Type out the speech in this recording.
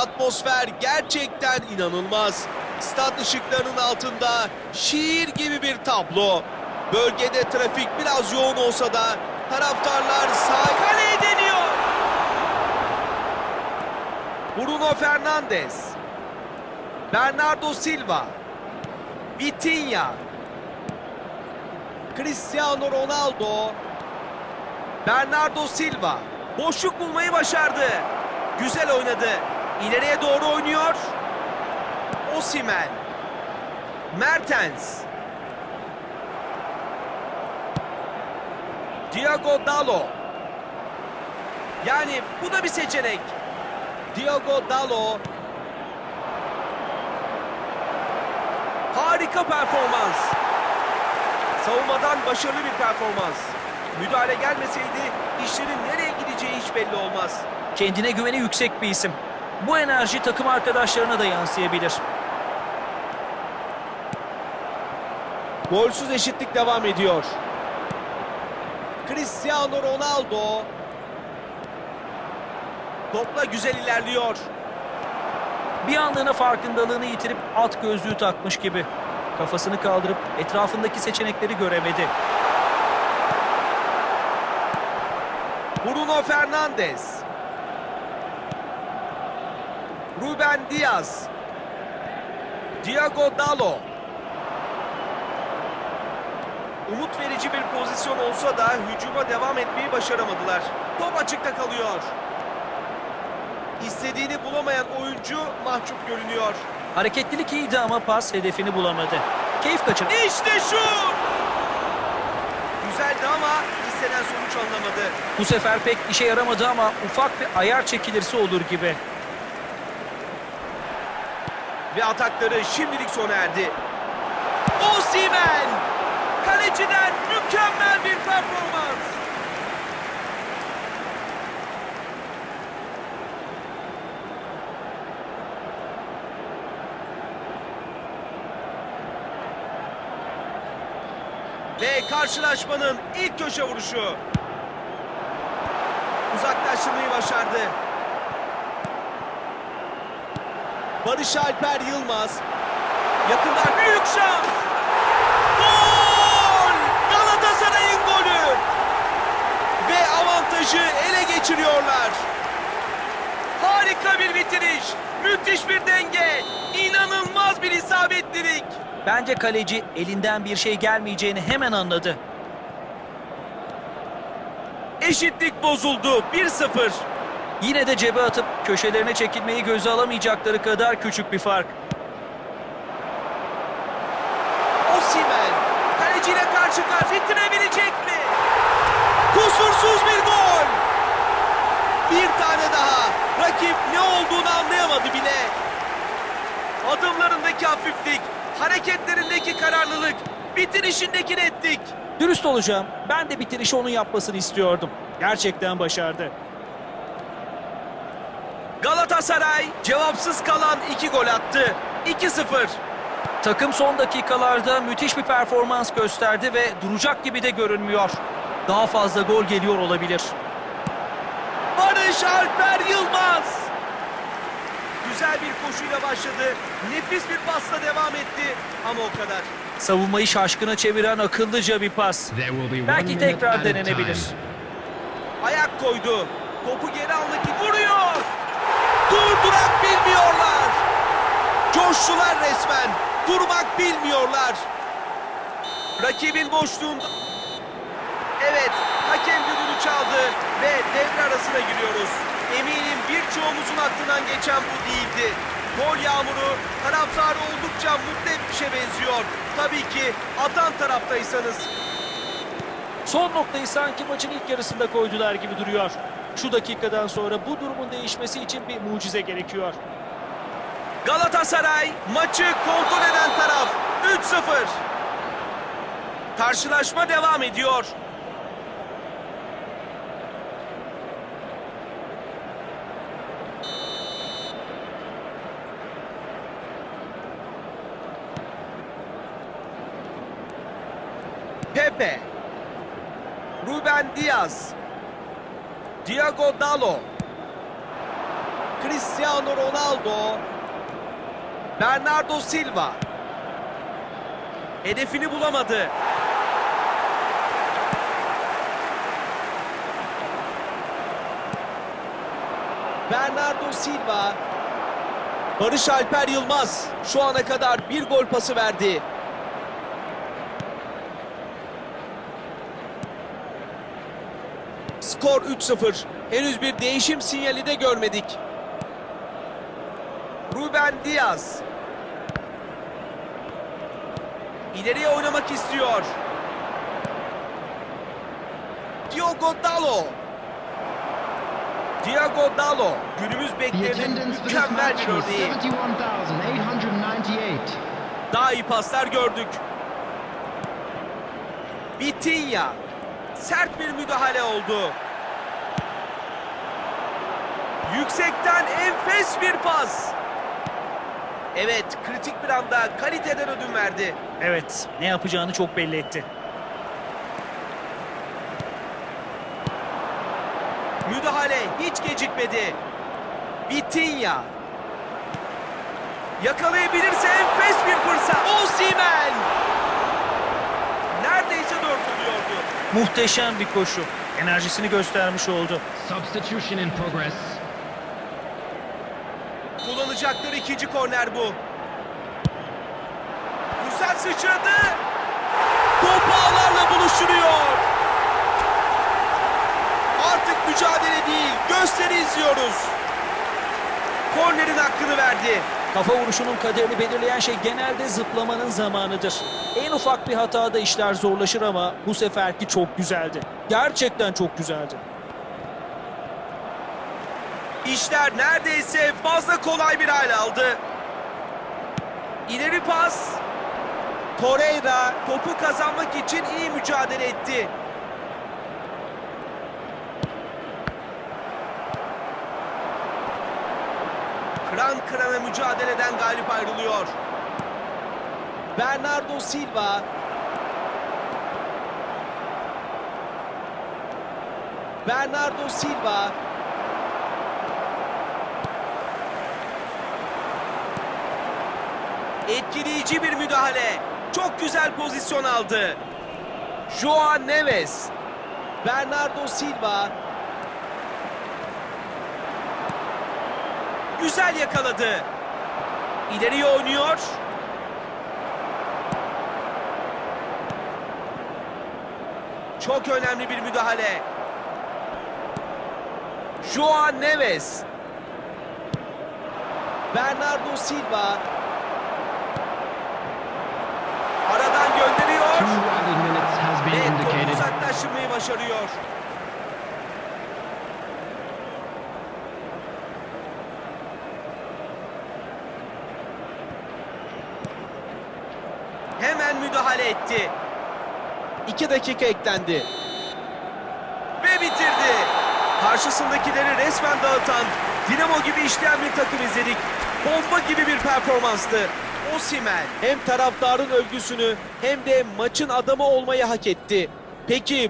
Atmosfer gerçekten inanılmaz. Stat ışıklarının altında şiir gibi bir tablo. Bölgede trafik biraz yoğun olsa da taraftarlar sağ kaleye deniyor. Bruno Fernandes. Bernardo Silva. Vitinha. Cristiano Ronaldo. Bernardo Silva. Boşluk bulmayı başardı. Güzel oynadı. İleriye doğru oynuyor. Osimen. Mertens. Diego Dalo. Yani bu da bir seçenek. Diego Dalo. Harika performans. Savunmadan başarılı bir performans. Müdahale gelmeseydi işlerin nereye gideceği hiç belli olmaz. Kendine güveni yüksek bir isim. Bu enerji takım arkadaşlarına da yansıyabilir. Golsüz eşitlik devam ediyor. Cristiano Ronaldo. Topla güzel ilerliyor. Bir anlığına farkındalığını yitirip at gözlüğü takmış gibi. Kafasını kaldırıp etrafındaki seçenekleri göremedi. Bruno Fernandes. Ruben Diaz. Diego Dalo. Umut verici bir pozisyon olsa da hücuma devam etmeyi başaramadılar. Top açıkta kalıyor. İstediğini bulamayan oyuncu mahcup görünüyor. Hareketlilik iyiydi ama pas hedefini bulamadı. Keyif kaçırdı. İşte şu! Güzeldi ama istenen sonuç alınamadı. Bu sefer pek işe yaramadı ama ufak bir ayar çekilirse olur gibi. Ve atakları şimdilik sona erdi. Osimhen! Kaleciden mükemmel bir performans. Ve karşılaşmanın ilk köşe vuruşu. Uzaklaştırmayı başardı. Barış Alper Yılmaz. Yakından büyük şans. Gol! Galatasaray'ın golü. Ve avantajı ele geçiriyorlar. Harika bir bitiriş. Müthiş bir denge. İnanılmaz bir isabetlilik. Bence kaleci elinden bir şey gelmeyeceğini hemen anladı. Eşitlik bozuldu. 1-0. Yine de cebe atıp köşelerine çekilmeyi göze alamayacakları kadar küçük bir fark. Osimhen kaleciyle karşı karşıya bitirebilecek mi? Kusursuz bir gol. Bir tane daha. Rakip ne olduğunu anlayamadı bile. Adımlarındaki hafiflik, hareketlerindeki kararlılık, bitirişindeki netlik. Dürüst olacağım. Ben de bitirişi onun yapmasını istiyordum. Gerçekten başardı. Galatasaray cevapsız kalan iki gol attı. 2-0. Takım son dakikalarda müthiş bir performans gösterdi ve duracak gibi de görünmüyor. Daha fazla gol geliyor olabilir. Barış Alper Yılmaz. Güzel bir koşuyla başladı. Nefis bir pasla devam etti. Ama o kadar. Savunmayı şaşkına çeviren akıllıca bir pas. Belki tekrar denenebilir. Ayak koydu. Topu geri almak için vuruyor. Durdurak bilmiyorlar. Coştular resmen. Durmak bilmiyorlar. Rakibin boşluğunda... Evet, hakem düdüğünü çaldı ve devre arasına giriyoruz. Eminim birçoğumuzun aklından geçen bu değildi. Gol yağmuru taraftarı oldukça mutlu etmişe benziyor. Tabii ki atan taraftaysanız. Son noktayı sanki maçın ilk yarısında koydular gibi duruyor. Şu dakikadan sonra bu durumun değişmesi için bir mucize gerekiyor. Galatasaray maçı kontrol eden taraf 3-0. Karşılaşma devam ediyor. Pepe. Ruben Diaz. Diego Dalo. Cristiano Ronaldo. Bernardo Silva. Hedefini bulamadı. Bernardo Silva. Barış Alper Yılmaz şu ana kadar bir gol pası verdi. Skor 3-0. Henüz bir değişim sinyali de görmedik. Ruben Diaz. İleriye oynamak istiyor. Diogo Dalo. Diogo Dalo günümüz beklerinin mükemmel bir örneği. 71,898. Daha iyi paslar gördük. Vitinha. Sert bir müdahale oldu. Yüksekten enfes bir pas. Evet, kritik bir anda kaliteden ödün verdi. Evet, ne yapacağını çok belli etti. Müdahale hiç gecikmedi. Vitinha. Yakalayabilirse enfes bir fırsat. Osimhen. Muhteşem bir koşu. Enerjisini göstermiş oldu. Substitution in progress. Kullanacakları ikinci korner bu. Güzel sıçradı. Top ağlarla buluşturuyor. Artık mücadele değil, gösteri izliyoruz. Kornerin hakkını verdi. Kafa vuruşunun kaderini belirleyen şey genelde zıplamanın zamanıdır. En ufak bir hatada işler zorlaşır ama bu seferki çok güzeldi. Gerçekten çok güzeldi. İşler neredeyse fazla kolay bir hal aldı. İleri pas. Torreira topu kazanmak için iyi mücadele etti. Mücadeleden galip ayrılıyor. Bernardo Silva. Bernardo Silva. Etkileyici bir müdahale. Çok güzel pozisyon aldı. Joao Neves. Bernardo Silva. Güzel yakaladı. İleriye oynuyor. Çok önemli bir müdahale. Joao Neves. Bernardo Silva. Aradan gönderiyor. Ve topu uzaklaştırmayı başarıyor. Hemen müdahale etti. İki dakika eklendi. Ve bitirdi. Karşısındakileri resmen dağıtan, dinamo gibi işleyen bir takım izledik. Bomba gibi bir performanstı. Osimhen hem taraftarın övgüsünü hem de maçın adamı olmayı hak etti. Peki